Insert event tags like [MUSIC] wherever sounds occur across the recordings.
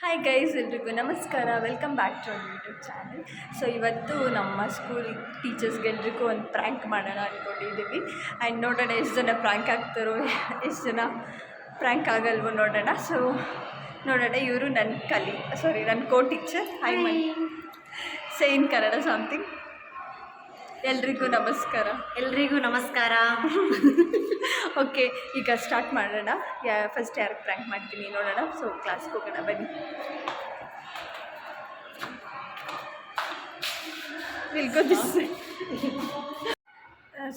Hi guys ಎಲ್ರಿಗೂ ನಮಸ್ಕಾರ. Welcome back to YouTube channel so ಇವತ್ತು ನಮ್ಮ ಸ್ಕೂಲ್ ಟೀಚರ್ಸ್ಗೆಲ್ರಿಗೂ ಒಂದು ಪ್ರ್ಯಾಂಕ್ ಮಾಡೋಣ ಅಂದ್ಕೊಂಡಿದ್ದೀವಿ ಆ್ಯಂಡ್ ನೋಡೋಣ ಎಷ್ಟು ಜನ ಪ್ರ್ಯಾಂಕ್ ಆಗ್ತಾರೋ ಎಷ್ಟು ಜನ ಪ್ರ್ಯಾಂಕ್ ಆಗಲ್ವೋ ನೋಡೋಣ. ಸೊ ನೋಡೋಣ ಇವರು ನನ್ನ ಕಲಿ ಸಾರಿ ನನ್ನ co teacher I may say in Kannada something ಎಲ್ರಿಗೂ ನಮಸ್ಕಾರ. ಎಲ್ರಿಗೂ ನಮಸ್ಕಾರ. ಓಕೆ ಈಗ ಸ್ಟಾರ್ಟ್ ಮಾಡೋಣ. ಯಾ ಫಸ್ಟ್ ಯಾರು ಪ್ರ್ಯಾಂಕ್ ಮಾಡ್ತೀನಿ ನೋಡೋಣ. ಸೊ ಕ್ಲಾಸ್ಗೆ ಹೋಗೋಣ ಬನ್ನಿ. Will go this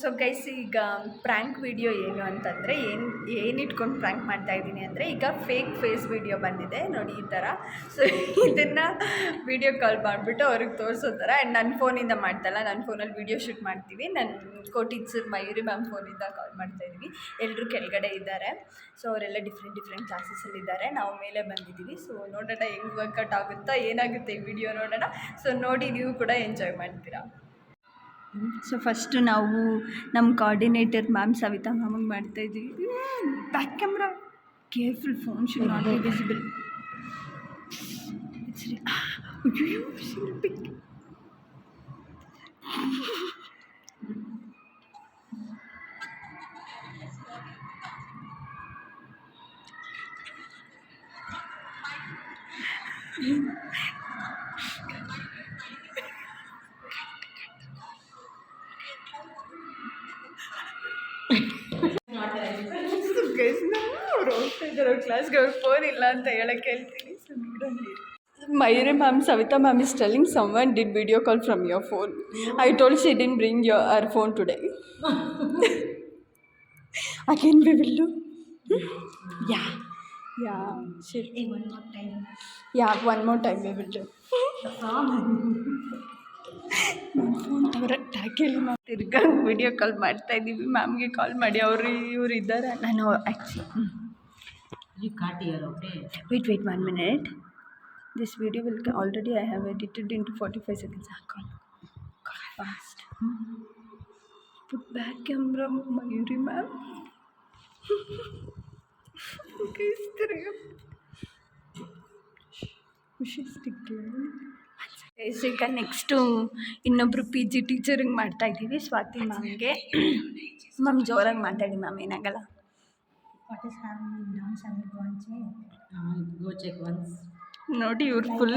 so guys ಈಗ ಪ್ರ್ಯಾಂಕ್ ವಿಡಿಯೋ ಏನು ಅಂತಂದರೆ ಏನು ಏನು ಇಟ್ಕೊಂಡು ಪ್ರ್ಯಾಂಕ್ ಮಾಡ್ತಾ ಇದ್ದೀನಿ ಅಂದರೆ ಈಗ ಫೇಕ್ ಫೇಸ್ ವಿಡಿಯೋ ಬಂದಿದೆ. ನೋಡಿ ಈ ಥರ ಸೊ ಇದನ್ನು ವಿಡಿಯೋ ಕಾಲ್ ಮಾಡಿಬಿಟ್ಟು ಅವ್ರಿಗೆ ತೋರಿಸೋ ಥರ ಆ್ಯಂಡ್ ನನ್ನ ಫೋನಿಂದ ಮಾಡ್ತಲ್ಲ ನನ್ನ ಫೋನಲ್ಲಿ ವಿಡಿಯೋ ಶೂಟ್ ಮಾಡ್ತೀವಿ. ನನ್ನ ಕೋ ಸರ್ ಮಯೂರಿ ಮ್ಯಾಮ್ ಫೋನಿಂದ ಕಾಲ್ ಮಾಡ್ತಾಯಿದ್ವಿ ಎಲ್ಲರೂ ಕೆಳಗಡೆ ಇದ್ದಾರೆ. ಸೊ ಅವರೆಲ್ಲ ಡಿಫ್ರೆಂಟ್ ಡಿಫ್ರೆಂಟ್ ಕ್ಲಾಸಸಲ್ಲಿದ್ದಾರೆ ನಾವು ಮೇಲೆ ಬಂದಿದ್ದೀವಿ. ಸೊ ನೋಡೋಣ ಹೆಂಗೆ ವರ್ಕೌಟ್ ಆಗುತ್ತಾ, ಏನಾಗುತ್ತೆ ಈ ವಿಡಿಯೋ ನೋಡೋಣ. ಸೊ ನೋಡಿ ನೀವು ಕೂಡ ಎಂಜಾಯ್ ಮಾಡ್ತೀರಾ. ಸೊ ಫಸ್ಟು ನಾವು ನಮ್ಮ ಕೋಆರ್ಡಿನೇಟರ್ ಮ್ಯಾಮ್ ಸವಿತಾ ಮ್ಯಾಮಗೆ ಮಾಡ್ತಾಯಿದ್ವಿ back camera careful phone should not be visible guys ಕ್ಲಾಸ್ಗೆ ಅವ್ರ ಫೋನ್ ಇಲ್ಲ ಅಂತ ಹೇಳಕ್ಕೆ ಹೇಳ್ತೀನಿ. ಸೊ ನೋಡೋಣ Mayuri ma'am Savita ma'am is telling some one did video call from your phone I told she didn't bring your our phone today again we will do yeah yeah she one more time yeah one more time we will do phone ಅವರ ಟ್ಯಾಕೆಲ್ಲಿ ma'am ತಿರ್ಗಾ video call ಮಾಡ್ತಾ ಇದ್ದೀವಿ ಮ್ಯಾಮ್ಗೆ ಕಾಲ್ ಮಾಡಿ. ಅವರು ಇವ್ರು ಇದ್ದಾರೆ? ನಾನು actually you caught ear okay wait wait one minute this video will already I have edited in to forty five seconds call fast put back camera Mayuri ma'am ತಿರ್ಗಾ ಖುಷಿ ಈಗ ನೆಕ್ಸ್ಟು ಇನ್ನೊಬ್ಬರು ಪಿ ಜಿ ಟೀಚರಿಂಗ್ ಮಾಡ್ತಾ ಇದ್ದೀವಿ Swati ಮ್ಯಾಮ್ಗೆ ma'am ಜೋರಾಗಿ ಮಾತಾಡಿ ma'am ಏನಾಗಲ್ಲ. What is having dance I will go and check go check once ನೋಡಿ ಇವ್ರು ಫುಲ್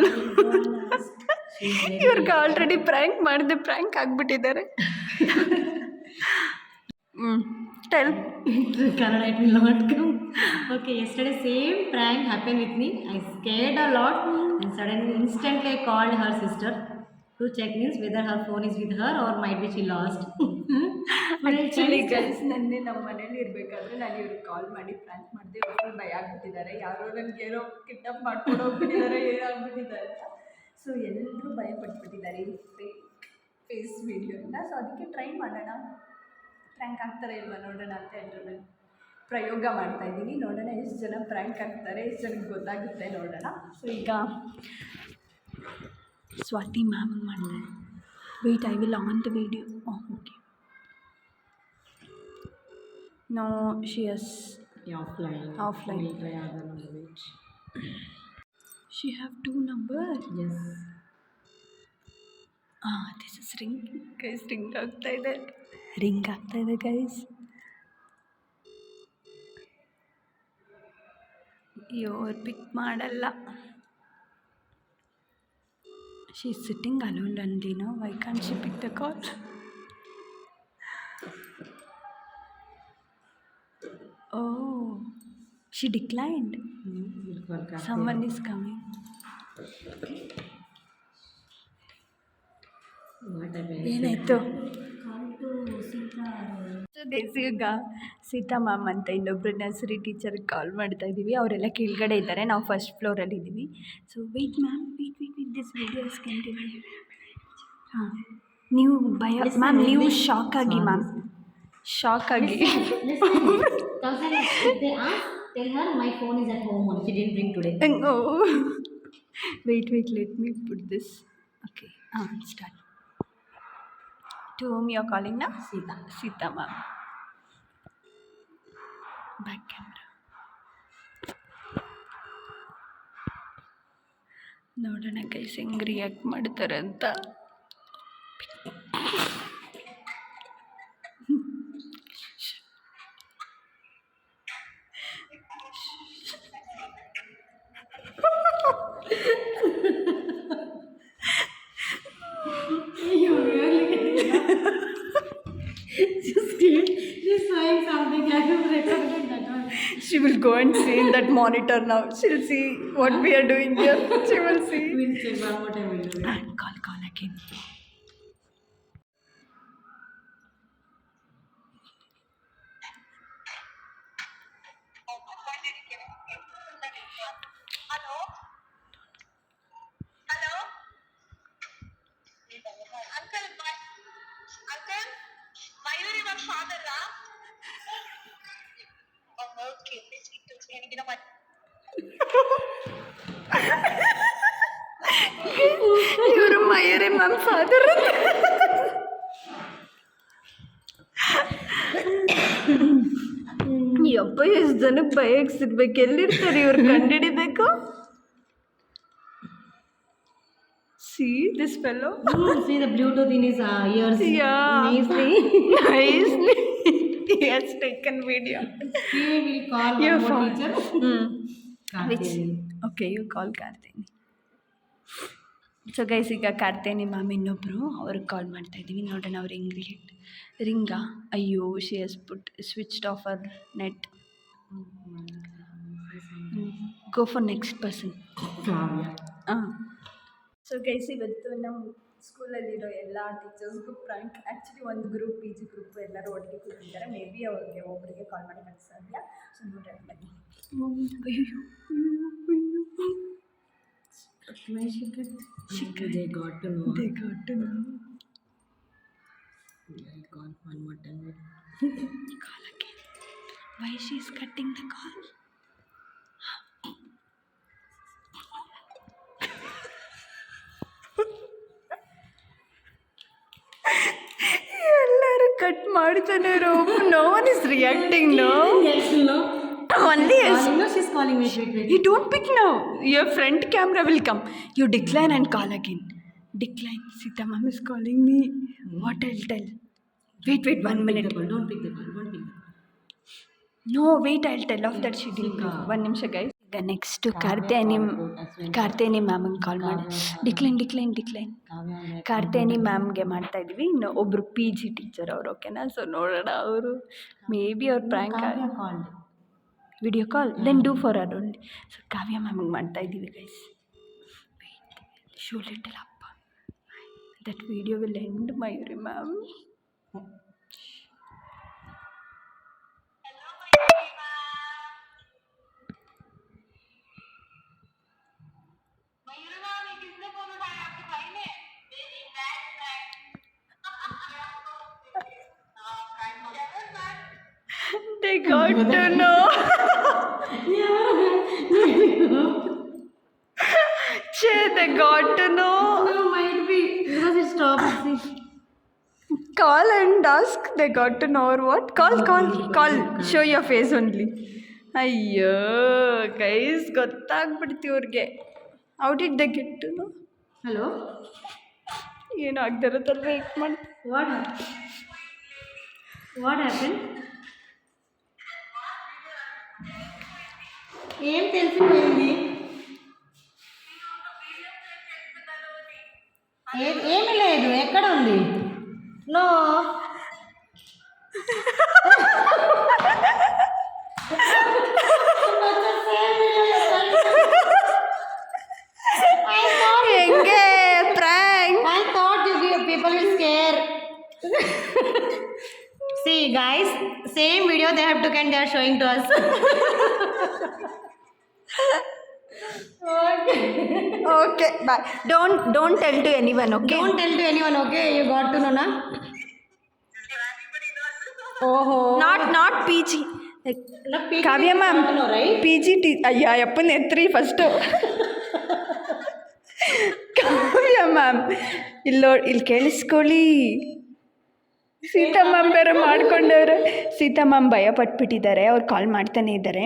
ಇವ್ರಿಗೆ ಆಲ್ರೆಡಿ ಪ್ರ್ಯಾಂಕ್ ಮಾಡಿದೆ ಪ್ರ್ಯಾಂಕ್ ಆಗಿಬಿಟ್ಟಿದ್ದಾರೆ. ಹ್ಞೂ tell Kannada it will not come okay yesterday same prank happened with me. I scared a lot and suddenly instantly i called her sister. To check means whether her phone is with her or might be she lost. Actually girls ನನ್ನೇ ನಮ್ಮ ಮನೇಲಿ ಇರಬೇಕಾದ್ರೆ ನಾನು ಇವ್ರಿಗೆ ಕಾಲ್ ಮಾಡಿ prank ಮಾಡಿದೆ ಅವ್ರು ಭಯ ಆಗ್ಬಿಟ್ಟಿದ್ದಾರೆ. ಯಾರೋ ನನಗೆ ಏನೋ ಕಿಡ್ನಪ್ ಮಾಡ್ಕೊಂಡು ಹೋಗ್ಬಿಟ್ಟಿದ್ದಾರೆ [LAUGHS] ಏನಾಗ್ಬಿಟ್ಟಿದ್ದಾರೆ ಅಂತ. ಸೊ ಎಲ್ಲರೂ ಭಯ ಪಟ್ಬಿಟ್ಟಿದ್ದಾರೆ ಈ ಫೇಸ್ ವೀಡಿಯೋನ ಸೊ ಅದಕ್ಕೆ ಟ್ರೈ ಮಾಡೋಣ. ಪ್ರ್ಯಾಂಕ್ ಆಗ್ತಾರೆ ಇಲ್ವಾ ನೋಡೋಣ ಅಂತ ಎಲ್ಲರೂ ನಾನು ಪ್ರಯೋಗ ಮಾಡ್ತಾ ಇದ್ದೀನಿ. ನೋಡೋಣ ಎಷ್ಟು ಜನ ಪ್ರ್ಯಾಂಕ್ ಆಗ್ತಾರೆ ಎಷ್ಟು ಜನಕ್ಕೆ ಗೊತ್ತಾಗುತ್ತೆ ನೋಡೋಣ. ಸೊ ಈಗ ಸ್ವಾತಿ ಮ್ಯಾಮ್ ಮಾಡಿದೆ wait I will on the video okay no she is offline offline she have two number yes. ಹಾಂ this is ring guys ring ಆಗ್ತಾ ಇದೆ. ರಿಂಗ್ ಆಗ್ತಾ ಇದೆ ಗೈಸ್ ಇವ್ರು ಪಿಕ್ ಮಾಡಲ್ಲ. She's sitting alone, Randino. Why can't she pick the call? Oh, she declined. Hmm, Someone is coming. ಏನಾಯಿತು? ಈಗ Sita ma'am ಅಂತ ಇನ್ನೊಬ್ಬರು ನರ್ಸರಿ ಟೀಚರ್ಗೆ ಕಾಲ್ ಮಾಡ್ತಾ ಇದ್ದೀವಿ. ಅವರೆಲ್ಲ ಕೆಳಗಡೆ ಇದ್ದಾರೆ. ನಾವು ಫಸ್ಟ್ ಫ್ಲೋರಲ್ಲಿ ಇದ್ದೀವಿ. So wait ma'am wait wait with this videos continue ಹಾಂ ನೀವು ಭಯ ಮ್ಯಾಮ್ ನೀವು ಶಾಕ್ ಆಗಿ ಮ್ಯಾಮ್. ಶಾಕ್ ಆಗಿ. Wait wait let me put this okay ಹಾಂ ಸ್ಟಾರ್ಟ್ ಟು ಹೋಮ್ ಯು ಕಾಲಿಂಗ್ನ Sita. Sita ma'am back camera ನೋಡೋಣ ಕೈಸ್ ಹೆಂಗೆ ರಿಯಾಕ್ಟ್ ಮಾಡ್ತಾರೆ ಅಂತ. That monitor now. She'll see what we are doing here. She will see. We'll one more time. ಇವರು Mayuri ma'am father ಯಪ್ಪ ಎಷ್ಟು ಜನಕ್ಕೆ ಬಯಕ್ಸಿರ್ಬೇಕು ಎಲ್ಲಿರ್ತಾರೆ ಇವ್ರು ಕಂಡಿಡಿಬೇಕು see this fellow fellow see the Bluetooth in his uh, ears. Yeah. Nicely. [LAUGHS] he has taken video. He will call Your phone. teacher. Which, you Kartheni so guys ಈಗ ಕಾರ್ತೇನಿ ma'am ಇನ್ನೊಬ್ಬರು ಅವ್ರಿಗೆ ಕಾಲ್ ಮಾಡ್ತಾ ಇದ್ದೀವಿ. ನೋಡೋಣ ಅವ್ರು ಹೆಂಗೆ ರಿಯೇಟ್ ರಿಂಗಾ ಅಯ್ಯೋ she has put switched off our net go for next person. ಹಾಂ ಸೊ ಗೈಸ್ ಇವತ್ತು ನಮ್ಮ ಸ್ಕೂಲಲ್ಲಿರೋ ಎಲ್ಲ ಟೀಚರ್ಸ್ಗೂ ಪ್ರ್ಯಾಂಕ್ ಆ್ಯಕ್ಚುಲಿ ಒಂದು ಗ್ರೂಪ್ ಪಿ ಜಿ ಗ್ರೂಪ್ ಎಲ್ಲರೂ ಒಟ್ಟಿಗೆ ಕೂತಿದ್ದಾರೆ ಮೇ ಬಿ ಅವ್ರಿಗೆ ಒಬ್ಬರಿಗೆ ಕಾಲ್ ಮಾಡೋಕ್ಕೆ ಸಾಧ್ಯ ಸೊ ನೋಡೋಣ ಬನ್ನಿ ಅಯ್ಯೋ Why she got? She got. They got to know. They got to know. I'll call one more time. Call again. Why she is cutting the call? ಎಲ್ಲರೂ ಕಟ್ ಮಾಡ್ತಾನೆ no one is reacting no Yes, no. Only Calling, no, she's calling me. Wait, wait. You don't pick now. Your front camera will come. You decline and call again. Decline. Sita mom is calling me. What I'll tell? Wait, wait, one Pick minute. the call. Don't pick the call. Don't pick the call. No, wait, I'll tell off that she didn't pick. One ನಿಮಿಷ guys ಈಗ next ಕಾರ್ತೇನಿ ಕಾರ್ತೇನಿ ಮ್ಯಾಮಿಗೆ call ಮಾಡಿ. Decline decline decline ಕಾರ್ತೇನಿ ಮ್ಯಾಮ್ಗೆ ಮಾಡ್ತಾ ಇದ್ವಿ ಇನ್ನು ಒಬ್ಬರು P G teacher ಅವರು ಓಕೆನಾ ಸೊ ನೋಡೋಣ ಅವರು. ಮೇ ಬಿ ಅವ್ರ prank. Video call then do for our only so Kavya ಮ್ಯಾಮಿಗೆ ಮಾಡ್ತಾ ಇದ್ದೀವಿ guys shoe show little up. That video will end Mayuri ma'am they got to know ಛೇ they got to know No, might be. Because it stopped. See. Call and ask they got to or what? What call call call show your face only ಅಯ್ಯೋ guys ಗೊತ್ತಾಗ್ಬಿಡ್ತಿ ಅವ್ರಿಗೆ out it they get to know hello ಏನು ಆಗ್ದಿರೋ wait ಮಾಡಿ. What happened? What ఏం తెలిసిపోయింది ఏమి లేదు ఎక్కడ ఉంది no See guys, same video they have to can they are showing to us. Okay bye don't don't tell to any one okay don't tell to any one okay you got to ನೋನಾ ಓಹೋ not not P G Kavya ma'am? P G T ಅಯ್ಯ ಅಪ್ಪನ ಎತ್ರಿ first ಕಾವ್ಯ ma'am ಇಲ್ಲೋ ಇಲ್ಲಿ ಕೇಳಿಸ್ಕೊಳ್ಳಿ. Sita ma'am ಬೇರೆ ಮಾಡ್ಕೊಂಡವ್ರೆ. Sita ma'am ಭಯ ಪಟ್ಬಿಟ್ಟಿದ್ದಾರೆ ಅವ್ರು ಕಾಲ್ ಮಾಡ್ತಾನೆ ಇದ್ದಾರೆ.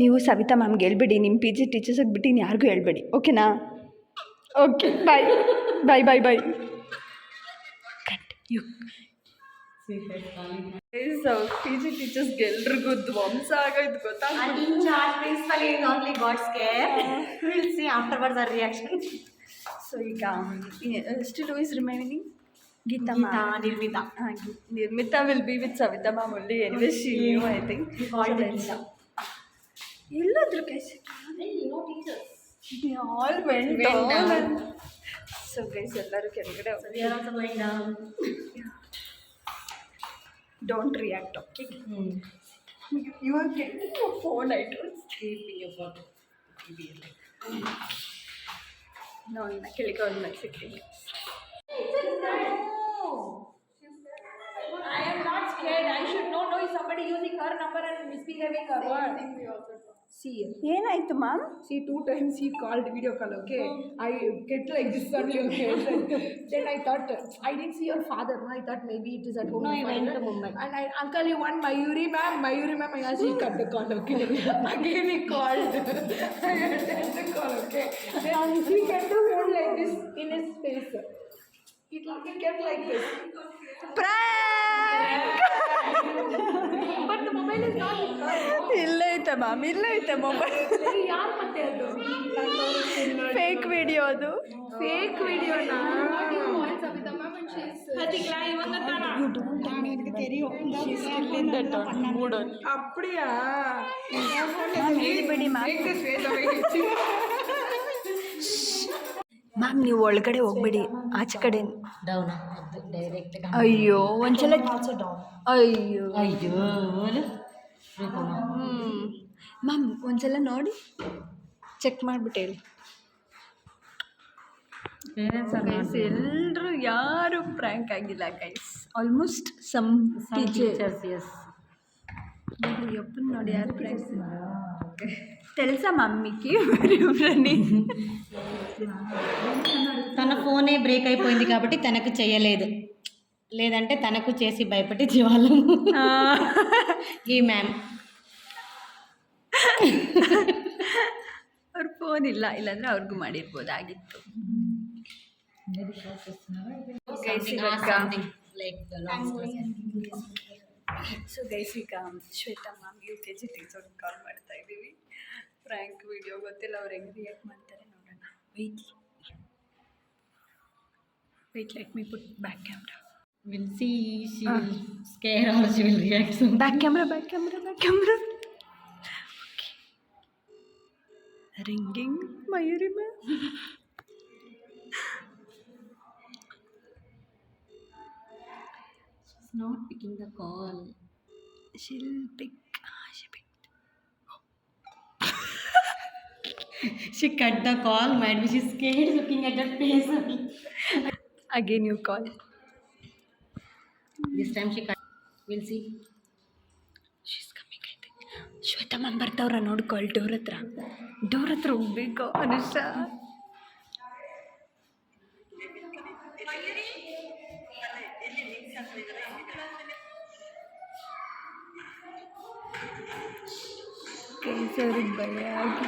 ನೀವು ಸವಿತಾ ಮ್ಯಾಮ್ಗೆ ಹೇಳ್ಬಿಡಿ ನಿಮ್ಮ ಪಿ ಜಿ ಟೀಚರ್ಸಿಗೆ ಬಿಟ್ಟು ಇನ್ನು ಯಾರಿಗೂ ಹೇಳ್ಬೇಡಿ ಓಕೆನಾ okay bye bye bye bye you P G ಟೀಚರ್ಸ್ಗೆ ಎಲ್ರಿಗೂ ಧ್ವಂಸ ಆಗೋಯ್ತು ಗೊತ್ತಾ principal is only got scared. we'll see afterwards her reaction. So ಈಗ ಸ್ಟಿಲ್ ಇಸ್ ರಿಮೈನಿಂಗ್ ಗೀತಾ. ಹಾಂ Nirmita will be with Savita ma'am only anyway she I think ಎಲ್ಲಾದ್ರೂ teachers. All went Went so guys ಎಲ್ಲರೂ ಕೆಳಗಡೆ. Don't react okay. You are getting your phone I don't Keeping your photo. ನೋಡಿ ನಾ ಕೆಳಗೆ ಒಂದು ಸಿಗ್ತೀನಿ know. No, is somebody using her number and misbehaving or what? See, ಏನಾಯ್ತು ma'am see, two times he called video call. Okay, I get like this on your head. [LAUGHS] [LAUGHS] then I thought I didn't see your father. No, I thought maybe it is at home. No, your I went father. to Mumbai. And I, uncle, you want Mayuri ma'am? Mayuri ma'am. I asked he cut the call. Okay, again he called. I attended the call. Okay, [LAUGHS] then he kept the phone like this in his face. It, he kept like this. But the mobile is not with her. ಇಲ್ಲೇ ಐತೆ ma'am ಇಲ್ಲೇ ಐತೆ mobile ಯಾರು ಮತ್ತೆ ಅದು fake video ಅದು fake ವಿಡಿಯೋನಾ அப்படியா ಹೇಳಿಬಿಡಿ ma'am ನೀವು ಒಳಗಡೆ ಹೋಗ್ಬೇಡಿ. ಆಚೆ ಕಡೆ. Down. ಡೈರೆಕ್ಟ್ ಅಯ್ಯೋ ಒಂದ್ಸಲ ಅಯ್ಯೋ. ಅಯ್ಯೋ ಮ್ಯಾಮ್ ಒಂದ್ಸಲ ನೋಡಿ. ಚೆಕ್ ಮಾಡಿಬಿಟ್ಟು ಹೇಳಿ. ಗೈಸ್ ಎಲ್ಲರೂ ಯಾರು ಪ್ರ್ಯಾಂಕ್ ಆಗಿಲ್ಲ guys almost some teacher teachers is ಅಪ್ಪನ ನೋಡಿ ಯಾರು ಪ್ರ್ಯಾಂಕ್ తెలుసా మమ్మీకి ఎవరని తన ఫోనే బ్రేక్ అయిపోయింది కాబట్టి తనకు చేయలేదు లేదంటే తనకు చేసి భయపెట్టి వాళ్ళం ఈ మ్యామ్ ಅವ್ರ [LAUGHS] ಫೋನ್ ಇಲ್ಲ ಇಲ್ಲಾಂದ್ರೆ ಅವ್ರಿಗೂ ಮಾಡಿರ್ಬೋದಾಗಿತ್ತು ಗೈಸ್ ಇವಾಗ ಲೈಕ್ ಸೊ ಗೈಸ್ ಈಗ Shweta ma'am U K G ಟೀಚರ್ಗೆ ಕಾಲ್ ಮಾಡ್ತಾ ಇದ್ದೀವಿ ಫ್ರ್ಯಾಂಕ್ ವಿಡಿಯೋ ಗೊತ್ತಿಲ್ಲ ಅವ್ರು ಹೆಂಗೆ ರಿಯಾಕ್ಟ್ ಮಾಡ್ತಾರೆ ನೋಡೋಣ. Wait wait let me put back camera will see she will scare or she will react back camera back camera back camera ringing Mayuri ma'am not picking the call she'll pick she cut the call might be she scare looking at that face again you call this time she cut will see she's coming ಐತೆ Shweta ma'am ಬರ್ತಾವ್ರ ನೋಡ್ಕೊಳ್ door ಹತ್ರ. Door ಹತ್ರ ಹೋಗ್ಬೇಕು ಅನುಷಾ. ಅವ್ರಿಗೆ ಭಯ ಆಗಿ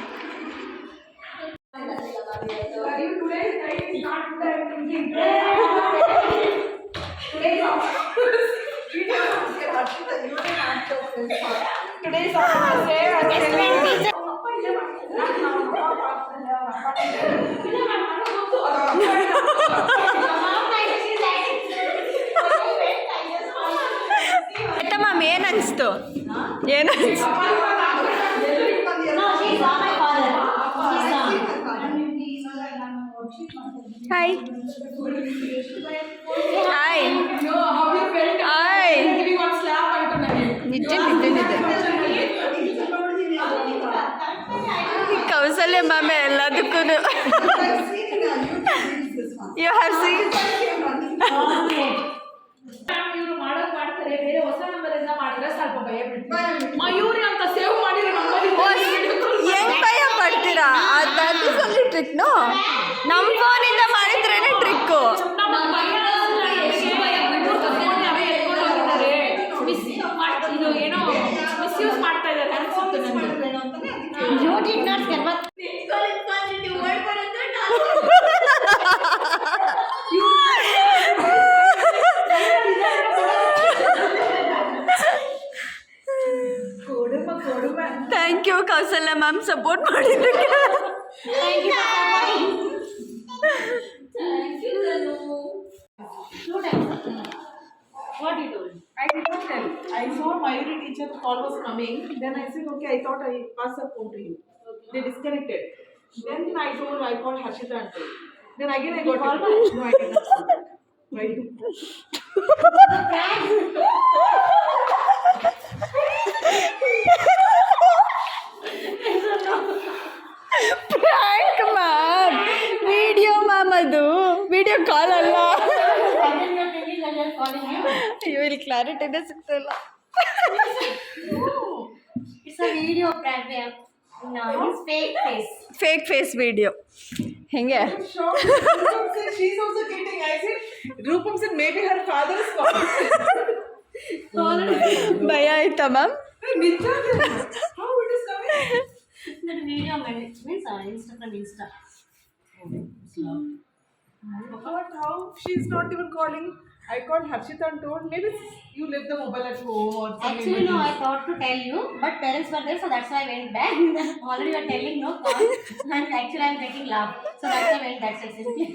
ಏನು ಅನ್ಸ್ತು? ಏನ್ ಅನಿಸ್ತು? ಹಾಯ್ ಹಾಯ್ ಹಾಯ್ ನಿಜ ಈ ಕೌಸಲ್ಯ ಮ್ಯಾಮ್ ಎಲ್ಲದಕ್ಕೂ. You have see trick no ನಮ್ಮ ಫೋನಿಂದ ಮಾಡಿದ್ರೇನೆ trick thank you Kausalya ma'am support thought I pass up phone to you. They disconnected. Then I told, I called Harshita and told. Then again I got call it. No, I cannot. call. Why? Prank ma'am video ma'am ಅದು video call ಅಲ್ಲ Second ಕ್ಲಾರಿಟಿನೇ ಇಲ್ಲಿ ಕ್ಲಾರಿಟಿನೇ ಸಿಗ್ತಿಲ್ಲ It's a video prank. we have- No, it's fake face. Fake face video ಹೆಂಗೆ Shocked. Rupam said she's also getting. I said, Rupam said maybe her father is calling. ಭಯ ಆಯ್ತಾ ma'am Hey, Nitya, how it is coming? That video meant- means uh, Insta from Insta. What? How? She's not even calling. I called Harshita and told maybe you left the mobile at home or something. Actually, no, I thought to tell you, but parents were there, so that's why I went back. Already you are telling no call, and actually I'm getting laugh. So that's why I went back simply.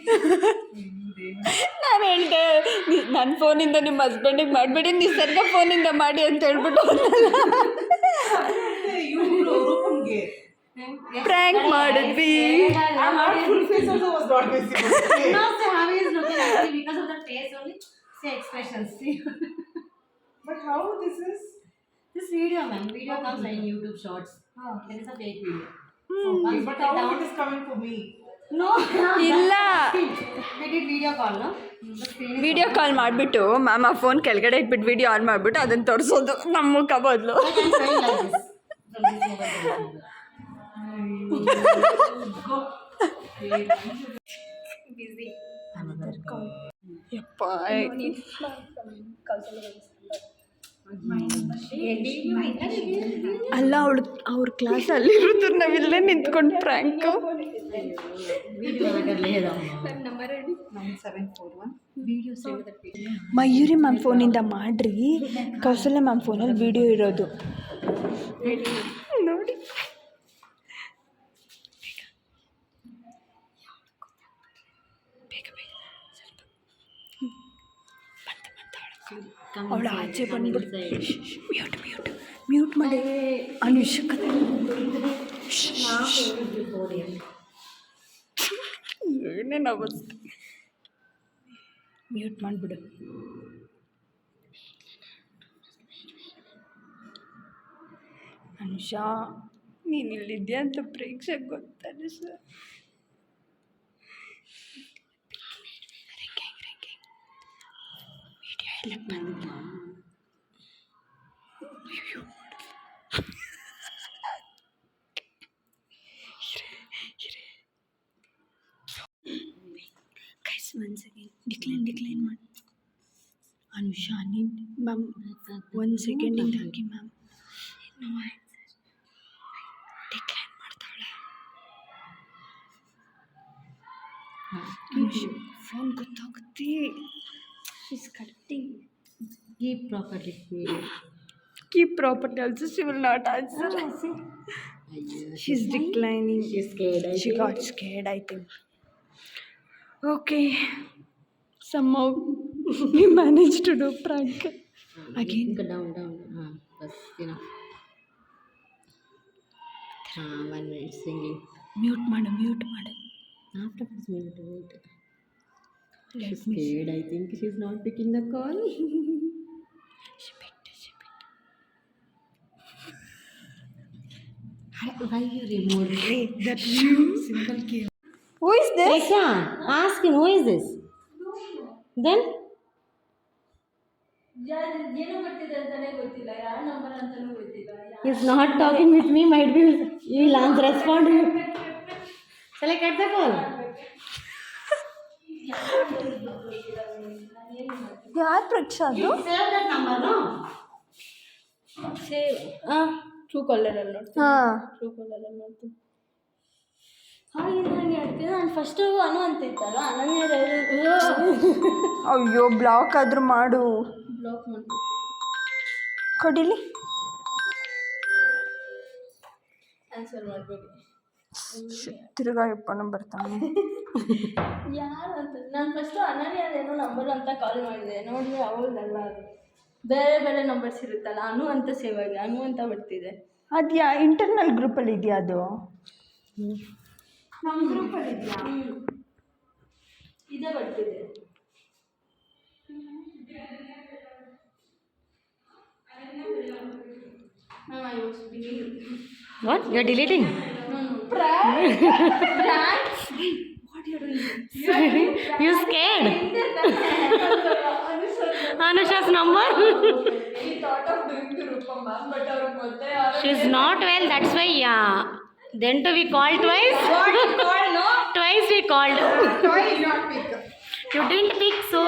ನಾನು ಹೇಳಿದೆ ನನ್ನ ಫೋನಿಂದ ನಿಮ್ಮ ಹಸ್ಬೆಂಡಿಗೆ ಮಾಡಿಬಿಡಿ ನಿಸರ್ಗ ಫೋನಿಂದ ಮಾಡಿ ಅಂತ ಹೇಳ್ಬಿಟ್ಟು ಪ್ರ್ಯಾಂಕ್ you Rupamge. Prank ಮಾಡಿದ್ವಿ. I'm not full face also was not visible. Okay. No, so how he is looking at Say expressions. See. But how this is? this video, man, video comes in YouTube Shorts. Huh. there is a fake video. So once But how down. it is coming for me? No. ಇಲ್ಲ They did video call, no? The screen is video call ಮಾಡಿಬಿಟ್ಟು ma'am ಆ phone ಕೆಳಗಡೆ ಇಟ್ಬಿಟ್ಟು video on ಮಾಡಿಬಿಟ್ಟು ಅದನ್ನು ತೋರಿಸೋದು ನಮ್ಮ ಮುಖ ಬದಲು I can try like this. From this mobile to this mobile. ಯಪ್ಪ ಅಲ್ಲ ಅವಳು ಅವ್ರ ಕ್ಲಾಸಲ್ಲಿ ಇರೋದು ನಾವಿಲ್ಲೇ ನಿಂತ್ಕೊಂಡು ಪ್ರ್ಯಾಂಕು ಮಯೂರಿ ಮ್ಯಾಮ್ ಫೋನಿಂದ ಮಾಡ್ರಿ. ಕೌಸಲ್ಯ ಮ್ಯಾಮ್ ಫೋನಲ್ಲಿ ವಿಡಿಯೋ ಇರೋದು. ಅವಳು ಆಚೆ ಬಂದ್ಬಿಟ್ಟು ಮ್ಯೂಟ್ ಮ್ಯೂಟ್ ಮ್ಯೂಟ್ ಮಾಡಿ. ಅನುಷಕ ಏನೇನು ಅವಸ್ಥೆ. ಮ್ಯೂಟ್ ಮಾಡಿಬಿಡು. ಅನುಷಾ ನೀನು ಇಲ್ಲಿದ್ಯಾ ಅಂತ ಪ್ರೇಕ್ಷಕ್ ಗೊತ್ತಾನೆ ಸರ್. ವಿಡಿಯೋ ಎಲ್ಲ ಬಂದು guys one second decline decline ಮಾಡಿ ಅನುಷಾ ನೀನು ಮ್ಯಾಮ್ ಒಂದು ಸೆಕೆಂಡ್ ಹಿಂಗೆ ಹಾಕಿ ಮ್ಯಾಮ್ ಡಿಕ್ಲೈನ್ ಮಾಡ್ತಾಳೆ ಅನುಷಾ ಫೋನ್ ಗೊತ್ತಾಗುತ್ತೆ she's Cutting Keep properly. Keep property also she will not answer she's declining She's scared. I She got scared, I think. Okay. Somehow [LAUGHS] we managed to do prank. Again. Go down, down. Ah, that's enough. Ah, one minute singing. Mute ಮಾಡು mute ಮಾಡು After this minute, wait. Let She's scared. I think she's not picking the call. she picked she picked Why you removed it? it. That simple game. Who is this? Resha, ask him who is this? Then? He's not talking with me, might be he will answer respond. Shall I cut the call? ಯಾರು ಪ್ರಕ್ಷಾ ಅದು? Save Ah. True ಕಾಲರಲ್ಲಿ ನೋಡ್ತೀನಿ. ಹಾಂ. ಟ್ರೂ ಕಾಲರಲ್ಲಿ ನೋಡ್ತೀನಿ. ಹಾಗೆ ಹಾಗೆ ಹೇಳ್ತೀನಿ ನಾನು ಫಸ್ಟು ಅನು ಅಂತಿತ್ತಲ್ಲ ಅನನ್ಯ ಅಯ್ಯೋ ಬ್ಲಾಕ್ ಆದ್ರೂ ಮಾಡು. ಬ್ಲಾಕ್ ಮಾಡ್ತೀನಿ. ಕೊಡಿಲಿ. ಆನ್ಸರ್ ಮಾಡಬೇಡಿ ತಿರ್ಗಾ ಇಪ್ಪನ ಬರ್ತಾನೆ [LAUGHS] ಯಾರು ಅಂತ ನಾನು ಫಸ್ಟು ಅನನ್ಯ ಏನೋ ನಂಬರ್ ಅಂತ ಕಾಲ್ ಮಾಡಿದೆ. ನೋಡಿ ಅವಳದಲ್ಲ ಅದು. ಬೇರೆ ಬೇರೆ ನಂಬರ್ಸ್ ಇರುತ್ತಲ್ಲ ಅನು ಅಂತ ಸೇವ್ ಆಗಿದೆ ಅನು ಅಂತ ಬರ್ತಿದೆ. ಅದು ಯಾ ಇಂಟರ್ನಲ್ ಗ್ರೂಪಲ್ಲಿ ಇದೆಯಾ ಅದು? ನಮ್ಮ ಗ್ರೂಪಲ್ಲಿ ಇದೆಯಾ? ಇದೆ ಬರ್ತಿದೆ. Ma'am I was what you are deleting you scared Anusha's number she is not well that's why yeah then two we call twice twice we called you didn't pick so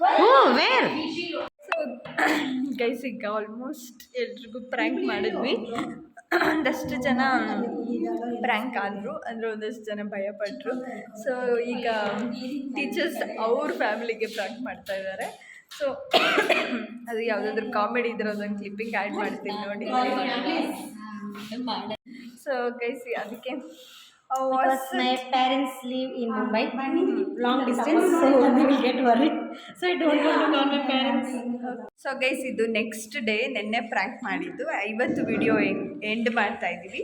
who were guys ಈಗ almost ಎಲ್ರಿಗೂ prank ಮಾಡಿದ್ವಿ. ಒಂದಷ್ಟು ಜನ prank ಆದರು ಅಂದರೆ ಒಂದಷ್ಟು ಜನ ಭಯಪಟ್ಟರು ಸೊ ಈಗ ಟೀಚರ್ಸ್ ಅವ್ರ ಫ್ಯಾಮಿಲಿಗೆ ಪ್ರ್ಯಾಂಕ್ ಮಾಡ್ತಾ ಇದ್ದಾರೆ ಸೊ ಅದು ಯಾವುದಾದ್ರೂ ಕಾಮಿಡಿ ಇದ್ರೆ ಅದೊಂದು ಕ್ಲಿಪ್ಪಿಂಗ್ ಆ್ಯಡ್ ಮಾಡ್ತೀನಿ ನೋಡಿ. ಸೊ ಗೈಸಿ ಅದಕ್ಕೆ my parents live in Mumbai, long distance, so they will get worried. So I don't want to call my parents so guys ಇದು ನೆಕ್ಸ್ಟ್ ಡೇ ನಿನ್ನೆ ಪ್ರ್ಯಾಂಕ್ ಮಾಡಿದ್ದು. ಐವತ್ತು ವಿಡಿಯೋ ಎಂಡ್ ಮಾಡ್ತಾ ಇದ್ದೀವಿ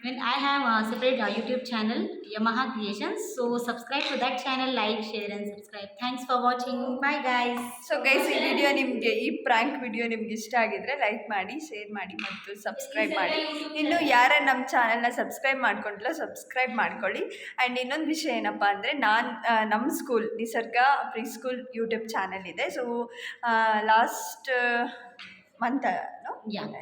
And I have a separate uh, YouTube channel, Yamaha Creations. So subscribe to that channel, like, share, and subscribe. Thanks for watching. Bye, guys. So guys ಈ video ನಿಮಗೆ ಈ prank video ನಿಮ್ಗೆ ಇಷ್ಟ ಆಗಿದ್ರೆ like ಮಾಡಿ share ಮಾಡಿ ಮತ್ತು subscribe ಮಾಡಿ ಇನ್ನು ಯಾರ ನಮ್ಮ ಚಾನಲ್ನ ಸಬ್ಸ್ಕ್ರೈಬ್ ಮಾಡ್ಕೊಂಡಿಲ್ಲ ಸಬ್ಸ್ಕ್ರೈಬ್ ಮಾಡ್ಕೊಳ್ಳಿ ಆ್ಯಂಡ್ ಇನ್ನೊಂದು ವಿಷಯ ಏನಪ್ಪ ಅಂದರೆ ನಾನು ನಮ್ಮ school Nisarga pre school YouTube channel ಇದೆ so last month.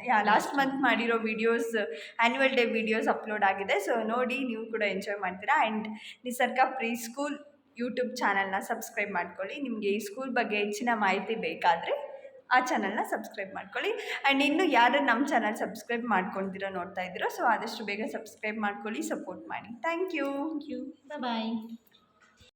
Yeah last month ಮಾಡಿರೋ videos annual day videos upload ಆಗಿದೆ. ಸೊ ನೋಡಿ ನೀವು ಕೂಡ ಎಂಜಾಯ್ ಮಾಡ್ತೀರಾ. And Nisarga pre school YouTube ಚಾನಲ್ನ ಸಬ್ಸ್ಕ್ರೈಬ್ ಮಾಡ್ಕೊಳ್ಳಿ. ನಿಮಗೆ ಈ ಸ್ಕೂಲ್ ಬಗ್ಗೆ ಹೆಚ್ಚಿನ ಮಾಹಿತಿ ಬೇಕಾದರೆ ಆ ಚಾನಲ್ನ ಸಬ್ಸ್ಕ್ರೈಬ್ ಮಾಡ್ಕೊಳ್ಳಿ. ಆ್ಯಂಡ್ ಇನ್ನು ಯಾರು ನಮ್ಮ ಚಾನಲ್ ಸಬ್ಸ್ಕ್ರೈಬ್ ಮಾಡ್ಕೊಂಡಿರೋ ನೋಡ್ತಾ ಇದ್ದೀರೋ ಸೊ ಆದಷ್ಟು ಬೇಗ ಸಬ್ಸ್ಕ್ರೈಬ್ ಮಾಡ್ಕೊಳ್ಳಿ ಸಪೋರ್ಟ್ ಮಾಡಿ. Thank you thank you bye.